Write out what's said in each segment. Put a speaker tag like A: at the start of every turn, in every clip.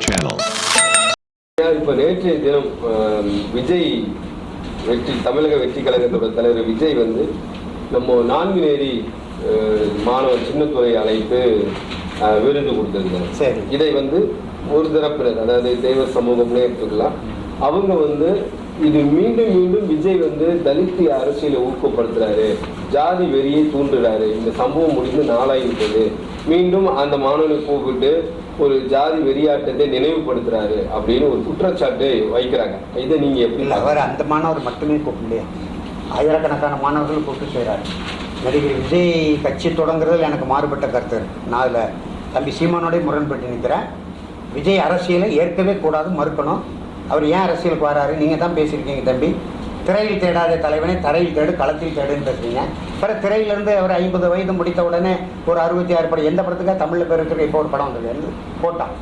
A: channel.
B: இப்ப நேற்றைய தினம் விஜய் வெற்றி தமிழக வெற்றி கழகத்தோட தலைவர் விஜய் வந்து நம்ம நான்குநேரி அஹ், மாணவர் சின்னத்துறை அழைத்து விருது கொடுத்திருந்தாங்க
C: சரி.
B: இதை வந்து ஒரு தரப்பினர் அதாவது தெய்வ சமூகம்னே எடுத்துக்கலாம். அவங்க வந்து இது மீண்டும் மீண்டும் விஜய் வந்து தலித் அரசியலை ஊக்கப்படுத்துறாரு. ஜாதி வெறியை தூண்டுறாரு. இந்த சம்பவம் முடிந்து நாளாகிவிட்டது. மீண்டும் அந்த மாணவனை கூப்பிட்டு ஒரு ஜாதி வெறியாட்டத்தை நினைவுபடுத்துறாரு அப்படின்னு ஒரு குற்றச்சாட்டு வைக்கிறாங்க. இதை நீங்க எப்படி
C: இல்லை அவர் அந்த மாணவர் மட்டுமே கூப்பிடலையா. ஆயிரக்கணக்கான மாணவர்கள் கூப்பிட்டு செய்கிறார் நடிகர் விஜய் கட்சி தொடங்குறதில் எனக்கு மாறுபட்ட கருத்து நான் அதில் தம்பி சீமானோடய முரண்பட்டு நிற்கிறேன் விஜய் அரசியலை ஏற்கவே கூடாது மறுக்கணும். அவர் ஏன் அரசியலுக்கு வராரு? நீங்கள் தான் பேசியிருக்கீங்க தம்பி. திரையில் தேடாத தலைவனை தரையில் தேடு களத்தில் தேடுன்னு பேசுறீங்க. பிற திரையிலேருந்து அவர் ஐம்பது வயது முடித்த உடனே ஒரு அறுபத்தி ஆறு படம் எந்த படத்துக்காக தமிழில் பேர் இருக்கிற இப்போ ஒரு படம் வந்தது. போட்டான்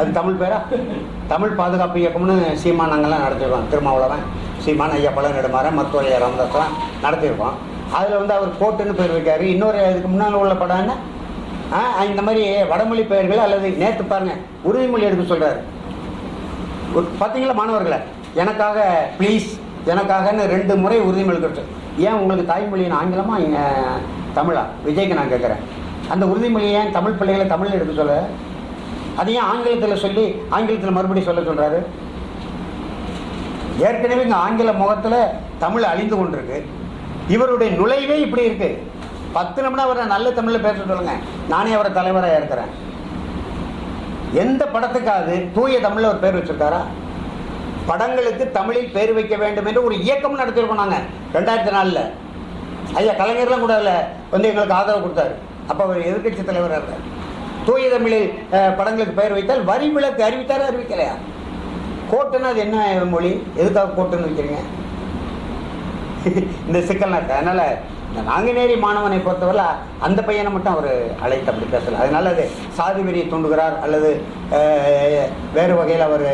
C: அது தமிழ் பேரா? தமிழ் பாதுகாப்பு இயக்கம்னு சீமான் நாங்கள்லாம் நடத்திருக்கோம் திருமாவளவன் சீமான் ஐயா பழ நெடுமாற மருத்துவர் ராமதாஸ்லாம் நடத்தியிருக்கோம் அதில் வந்து அவர் கோட்டுன்னு பேர் வைக்காரு. இன்னொரு இதுக்கு முன்னால் உள்ள படம் இந்த மாதிரி வடமொழி பெயர்கள் அல்லது நேற்று பாருங்க உறுதிமொழி எடுக்க சொல்கிறாரு பார்த்தீங்களா மாணவர்களை? எனக்காக ப்ளீஸ் எனக்காகன்னு ரெண்டு முறை உறுதிமொழி கொடுத்து ஏன் உங்களுக்கு தாய்மொழியின் ஆங்கிலமா? தமிழா? விஜய்க்கு நான் கேட்குறேன் அந்த உறுதிமொழியை ஏன் தமிழ் பிள்ளைகளை தமிழ் எடுக்க சொல்ல? அதையும் ஏன் ஆங்கிலத்தில் சொல்லி ஆங்கிலத்தில் மறுபடியும் சொல்ல சொல்கிறாரு ஏற்கனவே இங்கே ஆங்கில முகத்தில் தமிழ் அழிந்து கொண்டிருக்கு. இவருடைய நுழைவே இப்படி இருக்குது பத்து நிமிடம் அவரை நல்ல தமிழில் பேச சொல்லுங்க. நானே அவரை தலைவராக இருக்கிறேன் எந்த படத்துக்காவது தூய தமிழில் ஒரு பேர் வச்சிருக்காரா? படங்களுக்கு தமிழில் பெயர் வைக்க வேண்டும் என்று ஒரு இயக்கம் நடத்திருக்கோம் நாங்கள் ரெண்டாயிரத்தி நாலில். ஐயா கலைஞர்லாம் கூட அதில் வந்து எங்களுக்கு ஆதரவு கொடுத்தாரு. அப்போ அவர் எதிர்க்கட்சி தலைவராக இருந்தார். தூய தமிழில் படங்களுக்கு பெயர் வைத்தால் வரி விளக்கு அறிவித்தார் அறிவிக்கலையா? கோட்டுன்னா அது என்ன மொழி? எதுக்காக கோட்டுன்னு வைக்கிறீங்க? இந்த சிக்கல் இருக்கு அதனால் இந்த நாங்குநேரி மாணவனை பொறுத்தவரை அந்த பையனை மட்டும் அவர் அழைத்து அப்படி பேசல. அதனால அது சாதி வெறியை தூண்டுகிறார் அல்லது வேறு வகையில் அவர்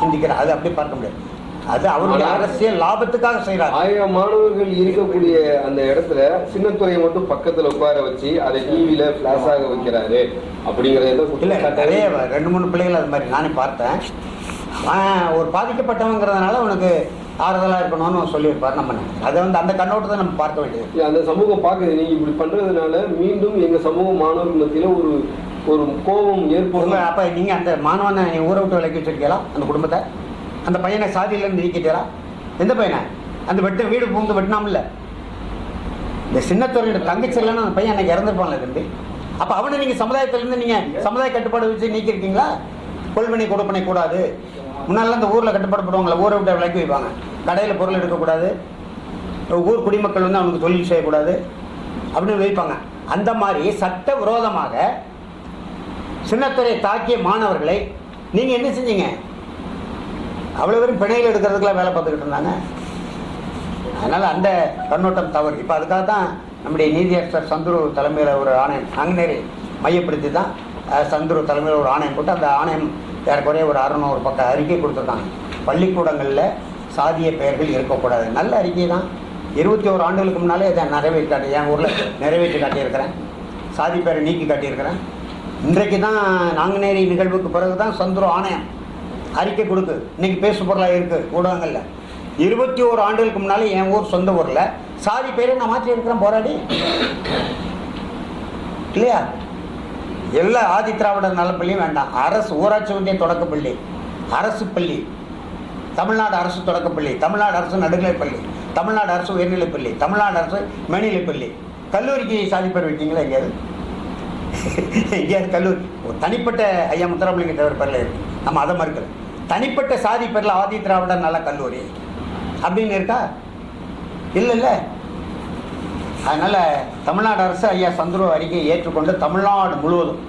C: சிந்திக்கிறார். அது அப்படி பார்க்க முடியாது. அது அவருடைய அரசியல் லாபத்துக்காக செய்கிறார்.
B: ஆயிரம் மாணவர்கள் இருக்கக்கூடிய அந்த இடத்துல சின்னத்துறையை மட்டும் பக்கத்துல உட்கார வச்சு அதை டிவியில பிளாஷ் ஆக வைக்கிறாரு. அப்படிங்கறது
C: இல்லை நிறைய ரெண்டு மூணு பிள்ளைகள் அது மாதிரி. நானே பார்த்தேன். ஒரு பாதிக்கப்பட்டவங்கிறதுனால அவனுக்கு ஆறுதலாக இருக்கணும்னு சொல்லியிருப்பார் நம்ம. அதை வந்து அந்த கண்ணோட்டத்தை நம்ம பார்க்க வேண்டியது
B: அந்த சமூகம் பாக்குது நீங்க இப்படி பண்றதுனால மீண்டும் எங்க சமூக மாணவர்கள் மத்தியில ஒரு ஒரு கோபம் ஏற்படும்.
C: அப்ப நீங்க அந்த மாணவனை ஊரை விட்டு விலக்கி வச்சிருக்கீங்களா? அந்த குடும்பத்தை? அந்த பையனை சாதியிலேருந்து நீக்கிட்டீரா எந்த பையனை? அந்த வெட்டு வீடு பூந்து வெட்டினாமல்ல. இந்த சின்னத்துறையோட தங்கச்சி இல்லைன்னா அந்த பையன் அன்னைக்கு இறந்துருப்பான்ல தம்பி. அப்ப அவனை நீங்க சமுதாயத்திலேருந்து நீங்க சமுதாய கட்டுப்பாடு வச்சு நீக்கியிருக்கீங்களா? கொள்வனை கொடுப்பனை கூடாது. முன்னாடிலாம் இந்த ஊரில் கட்டுப்பாடு போடுவாங்களே ஊரை விட்டு விலக்கி வைப்பாங்க. கடையில் பொருள் எடுக்கக்கூடாது. ஊர் குடிமக்கள் வந்து அவனுக்கு தொழில் செய்யக்கூடாது. அப்படின்னு வைப்பாங்க. அந்த மாதிரி சட்ட விரோதமாக சின்னத்துறை தாக்கிய மாணவர்களை நீங்கள் என்ன செஞ்சீங்க? அவ்வளோ பேரும் பிணையில் எடுக்கிறதுக்குலாம் வேலை பார்த்துக்கிட்டு இருந்தாங்க. அதனால் அந்த கண்ணோட்டம் தவறு. இப்போ அதுக்காக தான் நம்முடைய நீதியரசர் சந்துரு தலைமையில் ஒரு ஆணையம் அங்கநேரி மையப்படுத்தி தான் சந்துரு தலைமையில் ஒரு ஆணையம் போட்டு அந்த ஆணையம் ஏறக்குறைய ஒரு அறநூறு பக்கம் அறிக்கை கொடுத்துருக்காங்க. பள்ளிக்கூடங்களில் சாதிய பெயர்கள் இருக்கக்கூடாது. நல்ல அறிக்கை தான். இருபத்தி ஓரு ஆண்டுகளுக்கு முன்னாலே இதை நிறைவேற்றி காட்டி என் ஊரில் நிறைவேற்றி காட்டியிருக்கிறேன். சாதி பெயரை நீக்கி காட்டியிருக்கிறேன். இன்றைக்கு தான் நாங்குநேரி நிகழ்வுக்கு பிறகு தான் சந்துரு ஆணையம் அறிக்கை கொடுக்கு. இன்னைக்கு பேசு பொருளாக இருக்குது ஊடகங்களில். இருபத்தி ஓரு ஆண்டுகளுக்கு முன்னாலே என் ஊர் சொந்த ஊரில் சாதி பேரை நான் மாற்றி இருக்கிறேன் போராடி. இல்லையா? எல்லா ஆதி திராவிடர் நலப்பள்ளியும் வேண்டாம். அரசு ஊராட்சி ஒன்றிய தொடக்கப்பள்ளி. அரசு பள்ளி. தமிழ்நாடு அரசு தொடக்கப்பள்ளி. தமிழ்நாடு அரசு நடுநிலைப்பள்ளி தமிழ்நாடு அரசு உயர்நிலைப்பள்ளி தமிழ்நாடு அரசு மேல்நிலைப்பள்ளி கல்லூரிக்கு சாதி வைக்கீங்களா எங்கேயாவது? எங்கேயாவது கல்லூரி. தனிப்பட்ட ஐயா முத்துராமலிங்க தேவர் பேரில் இருக்கு. நம்ம அதை மறுக்கல. தனிப்பட்ட சாதி பேரில் ஆதி திராவிடர் நல்ல கல்லூரி. அப்படின்னு இருக்கா? இல்லை இல்லை. அதனால் தமிழ்நாடு அரசு ஐயா சந்துரு அறிக்கையை ஏற்றுக்கொண்டு தமிழ்நாடு முழுவதும்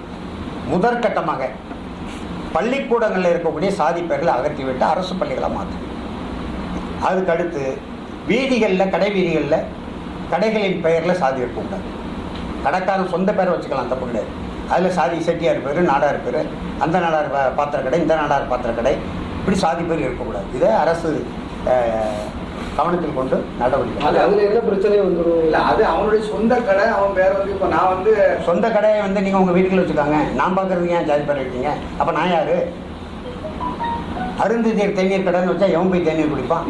C: முதற்கட்டமாக பள்ளிக்கூடங்களில் இருக்கக்கூடிய சாதி பெயர்களை அகற்றிவிட்டு அரசு பள்ளிகளை மாற்றும். அதுக்கடுத்து வீதிகளில் கடை வீதிகளில் கடைகளின் பெயரில் சாதி இருக்கக்கூடாது கடைக்காரன் சொந்த பேரை வச்சுக்கலாம் தப்பு கிடையாது அதில் சாதி செட்டியார் பேர் நாடார் பேர் அந்த நாடார் பாத்திர கடை இந்த நாடார் பாத்திர கடை இப்படி சாதி பேர் இருக்கக்கூடாது. இதை அரசு கவனத்தில் கொண்டு நடவடிக்கை.
B: அது அதுல என்ன பிரச்சனை வந்துடும்
D: இல்ல அது அவனுடைய சொந்த கடை அவன் பேர் வந்து இப்ப நான் வந்து
C: சொந்த கடையை வந்து நீங்கள் உங்கள் வீட்டுக்குள்ள வச்சுக்காங்க. நான் பார்க்குறதுக்கு ஏன் ஜாதி பேர் வைக்கீங்க அப்போ நான் யாரு? அருந்ததியர் தேநீர் கடைன்னு வச்சா எவன் போய் தேநீர் குடிப்பான்?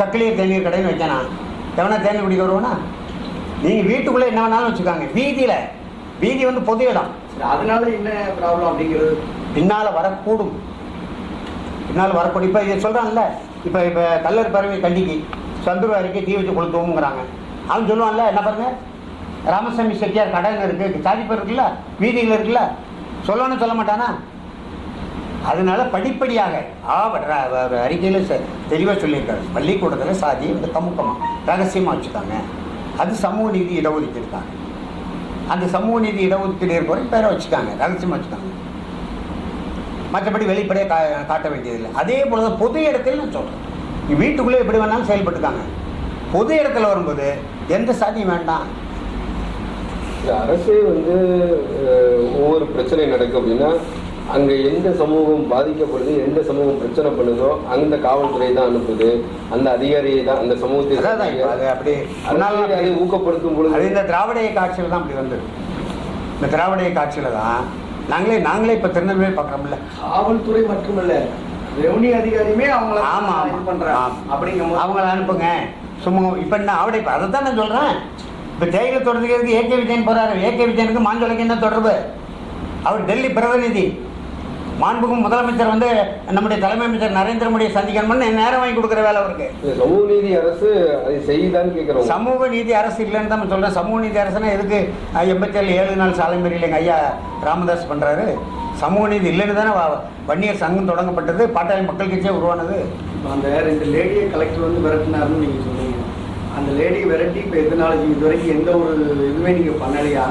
C: சக்கிலியர் தேநீர் கடைன்னு வச்சானா எவனா தேநீர் குடிக்க வருவானா? நீங்கள் வீட்டுக்குள்ளே என்ன வேணாலும் வச்சுக்காங்க. வீதியில். வீதி வந்து பொது இடம்.
D: அதனால என்ன ப்ராப்ளம் அப்படிங்கிறது?
C: பின்னால் வரக்கூடும். பின்னால் வரக்கூடும். இப்போ இதை சொல்கிறான்ல இப்போ இப்போ கல்லர் பறவை கண்டிக்கு. சந்துரு அறிக்கை தீ வச்சு கொளுத்துவோங்கிறாங்க அவன் சொல்லுவான்ல என்ன பாருங்க? ராமசாமி செட்டியார் கடன் இருக்கு சாதிப்பர் இருக்குல்ல வீதியில் இருக்குல்ல சொல்லணும்னு சொல்ல மாட்டானா? அதனால படிப்படியாக ஆ அறிக்கையில் தெளிவாக சொல்லியிருக்காரு. பள்ளிக்கூடத்தில் சாதி வந்து தமுக்கமாக ரகசியமாக வச்சுக்காங்க. அது சமூக நீதி இடஒதுக்கீடு தான். அந்த சமூக நீதி இடஒதுக்கீடு இருக்கிற பேரை வச்சுக்காங்க ரகசியமாக வச்சுக்காங்க. மற்றபடி வெளிப்படையாக கா காட்ட வேண்டியதில்லை. அதே போல தான் பொது இடத்துல நான் சொல்கிறேன் வீட்டுக்குள்ளே எப்படி வேணாலும் செயல்பட்டுக்காங்க. பொது இடத்துல வரும்போது எந்த சாதியும் வேண்டாம்?
B: அரசே வந்து ஒவ்வொரு பிரச்சனை நடக்கும் அப்படின்னா அங்க எந்த சமூகம் பாதிக்கப்படுது எந்த சமூகம் பிரச்சனை பண்ணுதோ அந்த காவல்துறை தான் அனுப்புது. அந்த அதிகாரியை தான் அந்த சமூகத்தை
C: அது அப்படி
B: அரசே அதை ஊக்கப்படுத்தும் பொழுது
C: அது இந்த திராவிட இயக்க ஆட்சியில் தான் அப்படி வந்தது. இந்த திராவிட இயக்க ஆட்சியில் தான் நாங்களே நாங்களே இப்போ திருநெல்வேலி பார்க்குறோம்ல.
D: காவல்துறை மட்டுமல்ல ரெவன்யூ அதிகாரியுமே அவங்கள
C: ஆமா, ஆமா.
D: இது பண்றாங்க.
C: ஆமா.
D: அப்படிங்கும்
C: அவங்கள அனுப்புங்க. சும்மா இப்போ என்ன அவடை இப்போ அதை தான் நான் சொல்கிறேன் இப்போ தேயிலை தொடர்ந்துக்கிறதுக்கு ஏகே விஜயன் போகிறாரு ஏகே விஜயனுக்கு மாஞ்சோலைக்கு என்ன தொடர்பு? அவர் டெல்லி பிரதிநிதி. மாண்புக்கும் முதலமைச்சர் வந்து நம்முடைய தலைமை அமைச்சர் நரேந்திர மோடியை சந்திக்கணும்னு நேரம் வாங்கி கொடுக்குற வேலை அவருக்கு.
B: இந்த சமூக நீதி அரசு அதை செய்யுதான்னு கேட்கிறோம்
C: சமூக நீதி அரசு இல்லைன்னு தான் சொல்கிறேன் சமூக நீதி அரசுனா எதுக்கு எண்பத்தேழு ஏழு நாள் சாலை மறியல் எங்கள் ஐயா ராமதாஸ் பண்ணுறாரு சமூக நீதி இல்லைன்னு தானே வன்னியர் சங்கம் தொடங்கப்பட்டது பாட்டாளி மக்கள் கட்சியே உருவானது.
D: அந்த ரெண்டு லேடியை கலெக்டர் வந்து விரட்டினாருன்னு நீங்க சொன்னீங்க. அந்த லேடியை விரட்டி இப்போ எத்தனை நாளைக்கு இது வரைக்கும் எந்த ஒரு இதுவுமே நீங்க பண்ணலையா?